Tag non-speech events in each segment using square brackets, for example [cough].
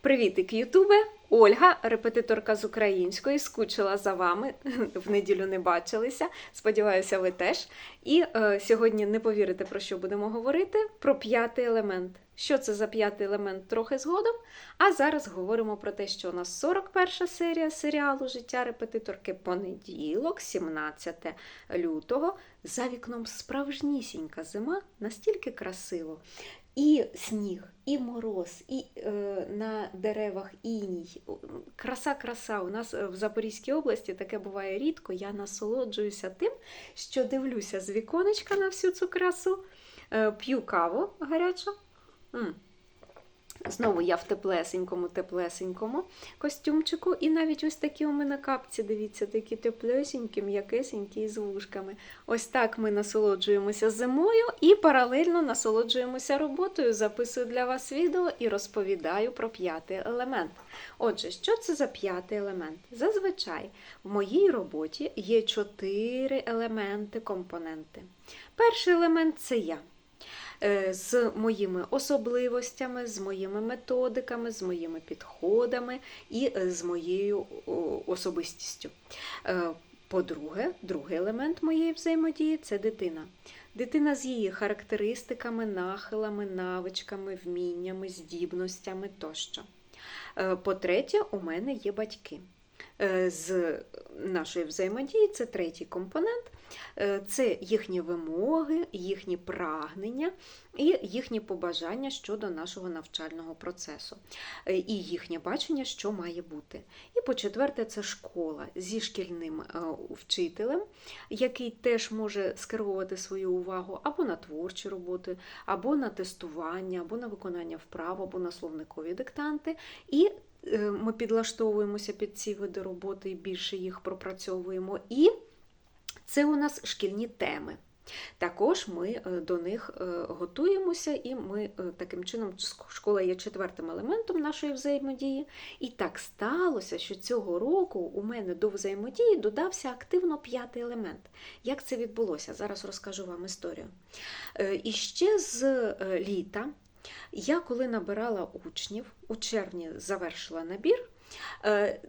Привітик, Ютубе! Ольга, репетиторка з української, скучила за вами. [laughs] В неділю не бачилися. Сподіваюся, ви теж. І е, сьогодні не повірите, про що будемо говорити: про п'ятий елемент. Що це за п'ятий елемент трохи згодом. А зараз говоримо про те, що у нас 41 серія серіалу Життя репетиторки понеділок, 17 лютого. За вікном справжнісінька зима, настільки красиво. І сніг, і мороз, і е, на деревах іній. Краса, краса. У нас в Запорізькій області таке буває рідко. Я насолоджуюся тим, що дивлюся з віконечка на всю цю красу, е, п'ю каву гарячу. Знову я в теплесенькому, теплесенькому костюмчику. І навіть ось такі у мене капці, дивіться, такі теплесенькі, м'якесенькі з вушками. Ось так ми насолоджуємося зимою і паралельно насолоджуємося роботою. Записую для вас відео і розповідаю про п'ятий елемент. Отже, що це за п'ятий елемент? Зазвичай в моїй роботі є чотири елементи, компоненти. Перший елемент це я. Е, з моїми особливостями, з моїми методиками, з моїми підходами і е, з моєю особистістю. Е, По-друге, другий елемент моєї взаємодії це дитина. Дитина з її характеристиками, нахилами, навичками, вміннями, здібностями тощо. По-третє, у мене є батьки. З нашої взаємодії це третій компонент. Е, Це їхні вимоги, їхні прагнення і їхні побажання щодо нашого навчального процесу, Е, і їхнє бачення, що має бути. І по-четверте, це школа зі шкільним е, вчителем, який теж може скеровувати свою увагу або на творчі роботи, або на тестування, або на виконання вправ, або на словникові диктанти. І ми підлаштовуємося під ці види роботи і більше їх пропрацьовуємо. І це у нас шкільні теми. Також ми е, до них е, готуємося, і ми е, таким чином школа є четвертим елементом нашої взаємодії. І так сталося, що цього року у мене до взаємодії додався активно п'ятий елемент. Як це відбулося? Зараз розкажу вам історію. І ще з літа я, коли набирала учнів, у червні завершила набір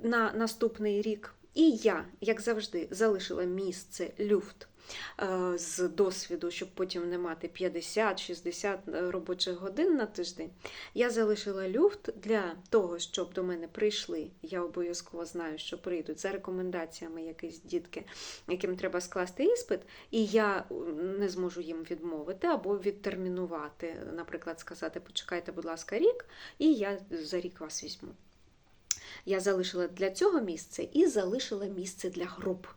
на наступний рік. І я, як завжди, залишила місце люфт е, з досвіду, щоб потім не мати 50-60 робочих годин на тиждень. Я залишила люфт для того, щоб до мене прийшли. Я обов'язково знаю, що прийдуть за рекомендаціями якісь дітки, яким треба скласти іспит, і я не зможу їм відмовити або відтермінувати, наприклад, сказати, почекайте, будь ласка, рік, і я за рік вас візьму. Я залишила для цього місце і залишила місце для груп.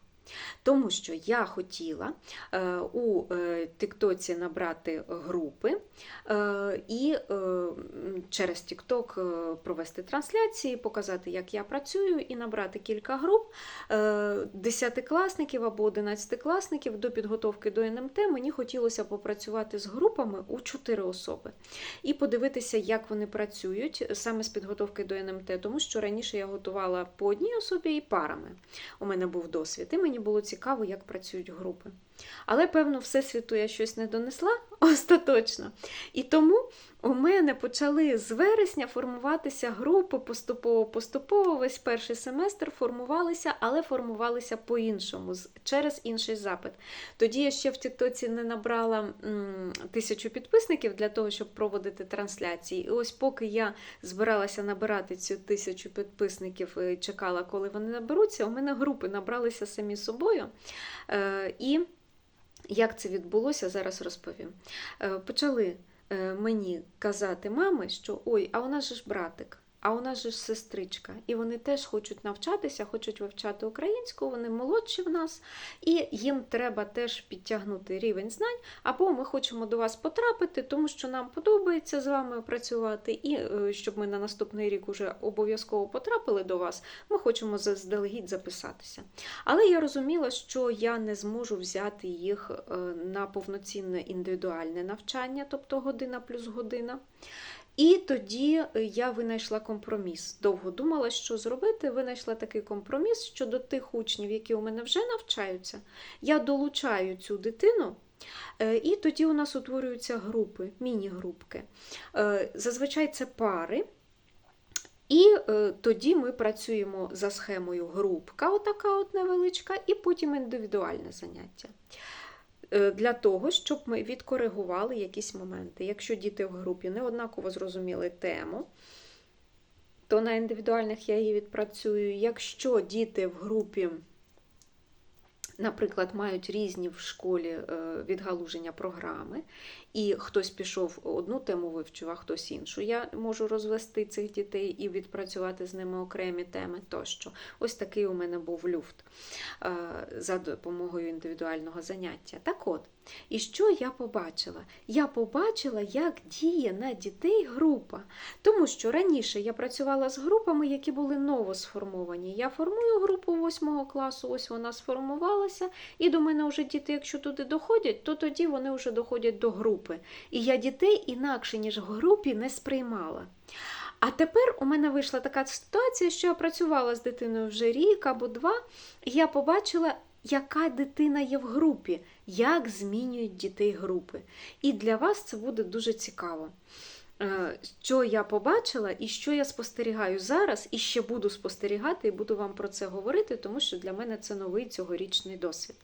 Тому що я хотіла е, у е, Тіктоці набрати групи е, і через Тікток провести трансляції, показати, як я працюю, і набрати кілька груп десятикласників або одинадцятикласників до підготовки до НМТ. Мені хотілося попрацювати з групами у чотири особи і подивитися, як вони працюють саме з підготовки до НМТ, тому що раніше я готувала по одній особі і парами. У мене був досвід. І мені було цікаво, як працюють групи. Але, певно, всесвіту я щось не донесла остаточно. І тому у мене почали з вересня формуватися групи поступово-поступово. Весь перший семестр формувалися, але формувалися по-іншому, через інший запит. Тоді я ще в Тіктоці не набрала м, тисячу підписників для того, щоб проводити трансляції. І ось поки я збиралася набирати цю тисячу підписників і чекала, коли вони наберуться, у мене групи набралися самі собою. Е, і як це відбулося, зараз розповім. Е, Почали е, мені казати мами, що ой, а у нас же ж братик, а у нас же ж сестричка, і вони теж хочуть навчатися, хочуть вивчати українську, вони молодші в нас, і їм треба теж підтягнути рівень знань, або ми хочемо до вас потрапити, тому що нам подобається з вами працювати, і е, щоб ми на наступний рік уже обов'язково потрапили до вас, ми хочемо заздалегідь записатися. Але я розуміла, що я не зможу взяти їх е, на повноцінне індивідуальне навчання, тобто година плюс година. І тоді я винайшла компроміс. Довго думала, що зробити. Винайшла такий компроміс щодо тих учнів, які у мене вже навчаються. Я долучаю цю дитину. е, І тоді у нас утворюються групи, міні-групки. Е, Зазвичай це пари. І е, тоді ми працюємо за схемою групка, отака от невеличка, і потім індивідуальне заняття. Е, Для того, щоб ми відкоригували якісь моменти. Якщо діти в групі не однаково зрозуміли тему, то на індивідуальних я її відпрацюю. Якщо діти в групі, наприклад, мають різні в школі е, відгалуження програми, і хтось пішов одну тему вивчив, а хтось іншу, я можу розвести цих дітей і відпрацювати з ними окремі теми тощо. Ось такий у мене був люфт е, за допомогою індивідуального заняття. Так от, і що я побачила? Я побачила, як діє на дітей група. Тому що раніше я працювала з групами, які були новосформовані. Я формую групу 8 класу, ось вона сформувалася, і до мене вже діти, якщо туди доходять, то тоді вони вже доходять до групи. І я дітей інакше, ніж в групі, не сприймала. А тепер у мене вийшла така ситуація, що я працювала з дитиною вже рік або два, і я побачила, яка дитина є в групі, як змінюють дітей групи. І для вас це буде дуже цікаво. Е, Що я побачила і що я спостерігаю зараз, і ще буду спостерігати, і буду вам про це говорити, тому що для мене це новий цьогорічний досвід.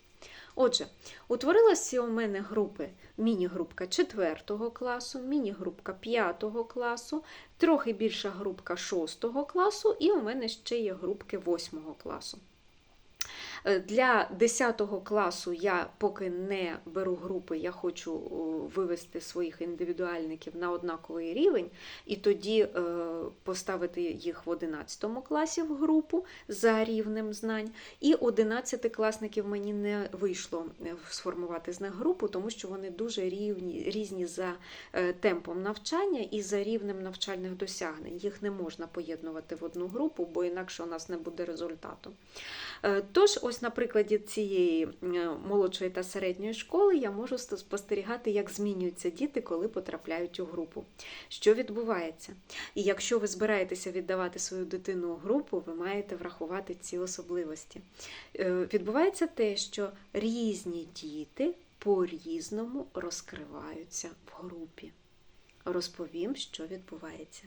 Отже, утворилася у мене групи міні-групка 4 класу, міні-групка 5 класу, трохи більша групка 6 класу, і у мене ще є групки 8 класу. Е, Для 10 класу я поки не беру групи, я хочу вивести своїх індивідуальників на однаковий рівень, і тоді е, поставити їх в 11 класі в групу за рівнем знань. І 11 класників мені не вийшло е, сформувати з них групу, тому що вони дуже рівні, різні за темпом навчання і за рівнем навчальних досягнень. Їх не можна поєднувати в одну групу, бо інакше у нас не буде результату. Тож, ось на прикладі цієї е, молодшої та середньої школи я можу спостерігати, як змінюються діти, коли потрапляють у групу. Що відбувається? І якщо ви збираєтеся віддавати свою дитину у групу, ви маєте врахувати ці особливості. Е, Відбувається те, що різні діти по-різному розкриваються в групі. Розповім, що відбувається.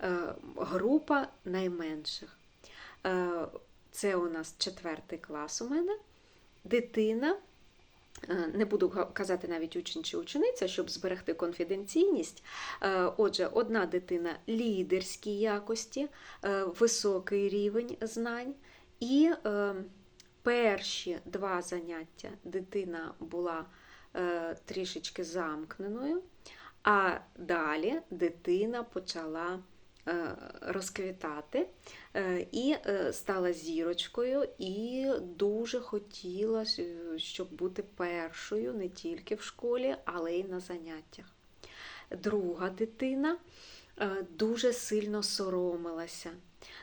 Е, Група найменших. Це у нас четвертий клас у мене. Дитина, е, не буду казати навіть учень чи учениця, щоб зберегти конфіденційність. Е, Отже, одна дитина лідерські якості, е, високий рівень знань. І перші два заняття дитина була трішечки замкненою, а далі дитина почала розквітати е, і е, стала зірочкою, і дуже хотіла, е, щоб бути першою не тільки в школі, але й на заняттях. Друга дитина е, дуже сильно соромилася.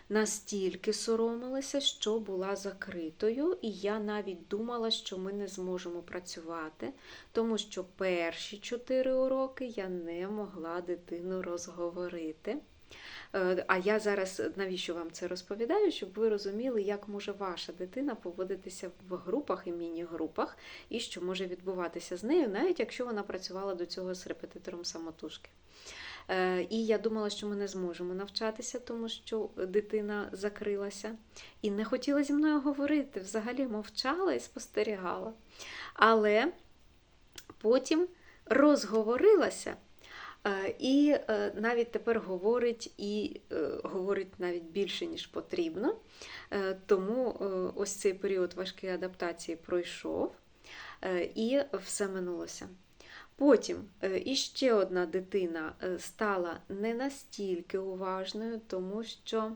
Настільки соромилася, що була закритою, і я навіть думала, що ми не зможемо працювати, тому що перші чотири уроки я не могла дитину розговорити. Е, А я зараз навіщо вам це розповідаю, щоб ви розуміли, як може ваша дитина поводитися в групах і міні-групах, і що може відбуватися з нею, навіть якщо вона працювала до цього з репетитором самотужки. Е, І я думала, що ми не зможемо навчатися, тому що дитина закрилася і не хотіла зі мною говорити. Взагалі мовчала і спостерігала. Але потім розговорилася. І е, навіть тепер говорить і е, говорить навіть більше, ніж потрібно. Е, Тому ось цей період важкої адаптації пройшов і все минулося. Потім іще одна дитина стала не настільки уважною, тому що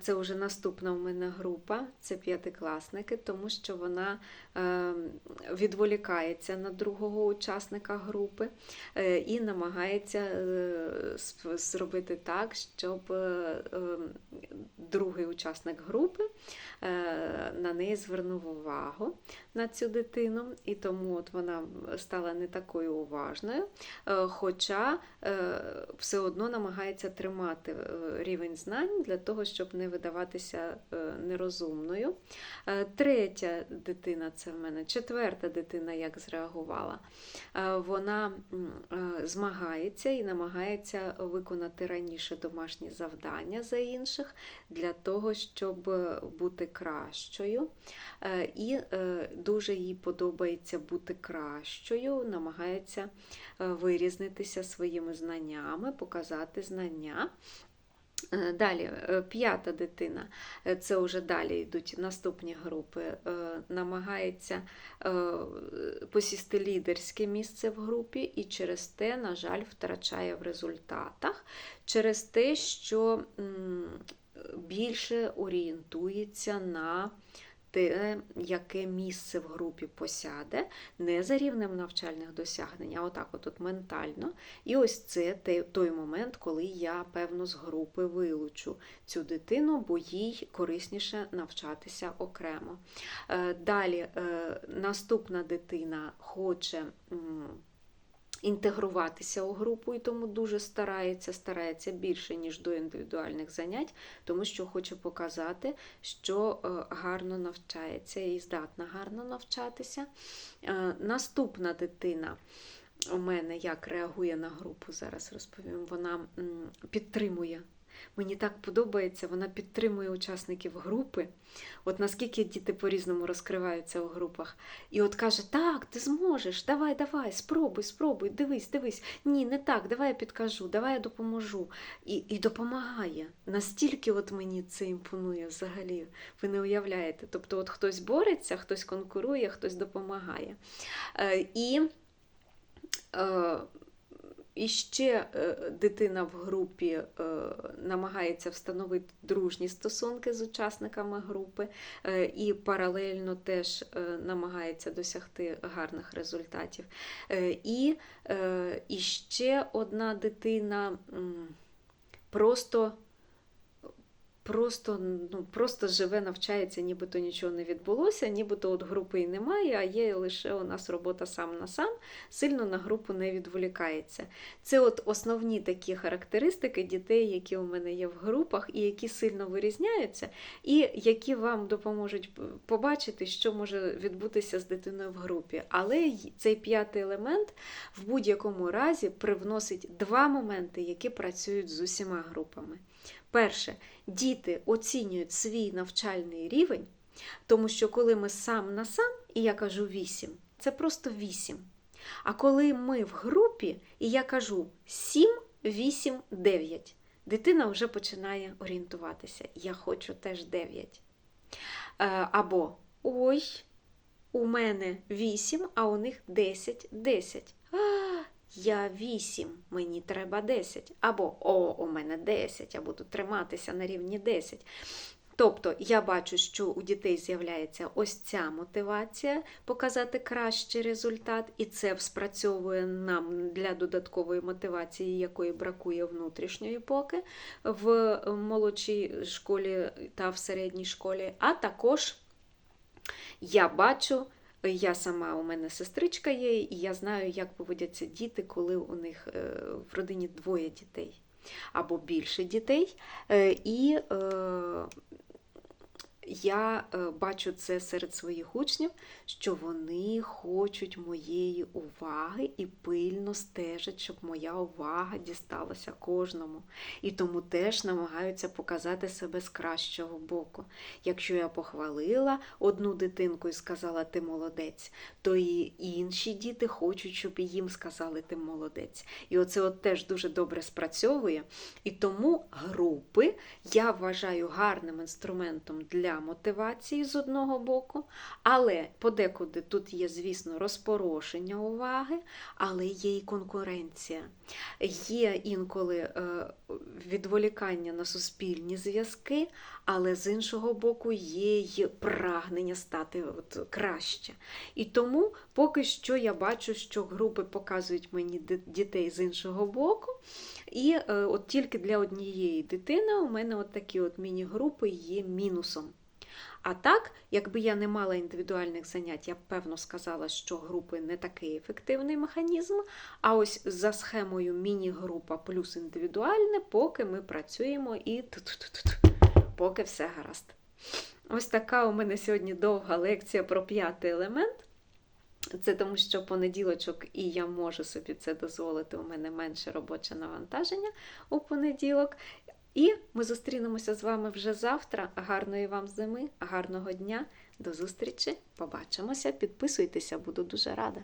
це вже наступна у мене група, це п'ятикласники, тому що вона е, відволікається на другого учасника групи е, і намагається е, зробити так, щоб е, е, другий учасник групи е, на неї звернув увагу на цю дитину, і тому от вона стала не такою уважною, е, хоча е, все одно намагається тримати е, рівень знань для того, щоб щоб не видаватися е, нерозумною. Е, Третя дитина це в мене, четверта дитина як зреагувала. Е, Вона змагається і намагається виконати раніше домашні завдання за інших для того, щоб бути кращою. І дуже їй подобається бути кращою, намагається вирізнитися своїми знаннями, показати знання. Е, Далі, е, п'ята дитина, е, це вже далі йдуть наступні групи, намагається посісти лідерське місце в групі і через те, на жаль, втрачає в результатах, через те, що більше орієнтується на те, яке місце в групі посяде, не за рівнем навчальних досягнень, а отак от, от ментально. І ось це той момент, коли я, певно, з групи вилучу цю дитину, бо їй корисніше навчатися окремо. Е, Далі е, наступна дитина хоче. Інтегруватися у групу і тому дуже старається, старається більше, ніж до індивідуальних занять, тому що хоче показати, що е, гарно навчається і здатна гарно навчатися. Е, Наступна дитина у мене як реагує на групу, зараз розповім. Вона підтримує. Мені так подобається, вона підтримує учасників групи. От наскільки діти по-різному розкриваються у групах. І от каже: Так, ти зможеш, давай, давай, спробуй, спробуй, дивись, дивись. Ні, не так, давай я підкажу, давай я допоможу. І, і допомагає. Настільки от мені це імпонує взагалі. Ви не уявляєте. Тобто, от хтось бореться, хтось конкурує, хтось допомагає. Е, і е, і ще е, дитина в групі е, намагається встановити дружні стосунки з учасниками групи, е, і паралельно теж намагається досягти гарних результатів. І, і ще одна дитина просто. Просто, ну, просто живе, навчається, нібито нічого не відбулося, нібито от групи і немає, а є лише у нас робота сам на сам, сильно на групу не відволікається. Це от основні такі характеристики дітей, які у мене є в групах, і які сильно вирізняються, і які вам допоможуть побачити, що може відбутися з дитиною в групі. Але цей п'ятий елемент в будь-якому разі привносить два моменти, які працюють з усіма групами. Перше, діти оцінюють свій навчальний рівень, тому що коли ми сам на сам, і я кажу 8, це просто 8. А коли ми в групі, і я кажу 7, 8, 9, дитина вже починає орієнтуватися. Я хочу теж 9. Е, Або ой, у мене 8, а у них 10, 10. Я 8, мені треба 10. Або О, у мене 10, я буду триматися на рівні 10. Тобто я бачу, що у дітей з'являється ось ця мотивація показати кращий результат, і це спрацьовує нам для додаткової мотивації, якої бракує внутрішньої поки в молодшій школі та в середній школі. А також я бачу. Я сама у мене сестричка є, і я знаю, як поводяться діти, коли у них е, в родині двоє дітей або більше дітей. Е, І е, я е, бачу це серед своїх учнів, що вони хочуть моєї уваги і пильно стежать, щоб моя увага дісталася кожному. І тому теж намагаються показати себе з кращого боку. Якщо я похвалила одну дитинку і сказала ти молодець, то і інші діти хочуть, щоб їм сказали ти молодець. І оце от теж дуже добре спрацьовує. І тому групи я вважаю гарним інструментом для мотивації з одного боку, але подекуди тут є, звісно, розпорошення уваги, але є і конкуренція. Є інколи е, відволікання на суспільні зв'язки, але з іншого боку є й прагнення стати от краще. І тому поки що я бачу, що групи показують мені дітей з іншого боку. І е, от тільки для однієї дитини у мене от такі от міні-групи є мінусом. А так, якби я не мала індивідуальних занять, я б певно сказала, що групи не такий ефективний механізм. А ось за схемою міні-група плюс індивідуальне, поки ми працюємо і поки все гаразд. Ось така у мене сьогодні довга лекція про п'ятий елемент. Це тому, що понеділочок і я можу собі це дозволити. У мене менше робоче навантаження у понеділок. І ми зустрінемося з вами вже завтра. Гарної вам зими, гарного дня. До зустрічі! Побачимося. Підписуйтеся, буду дуже рада.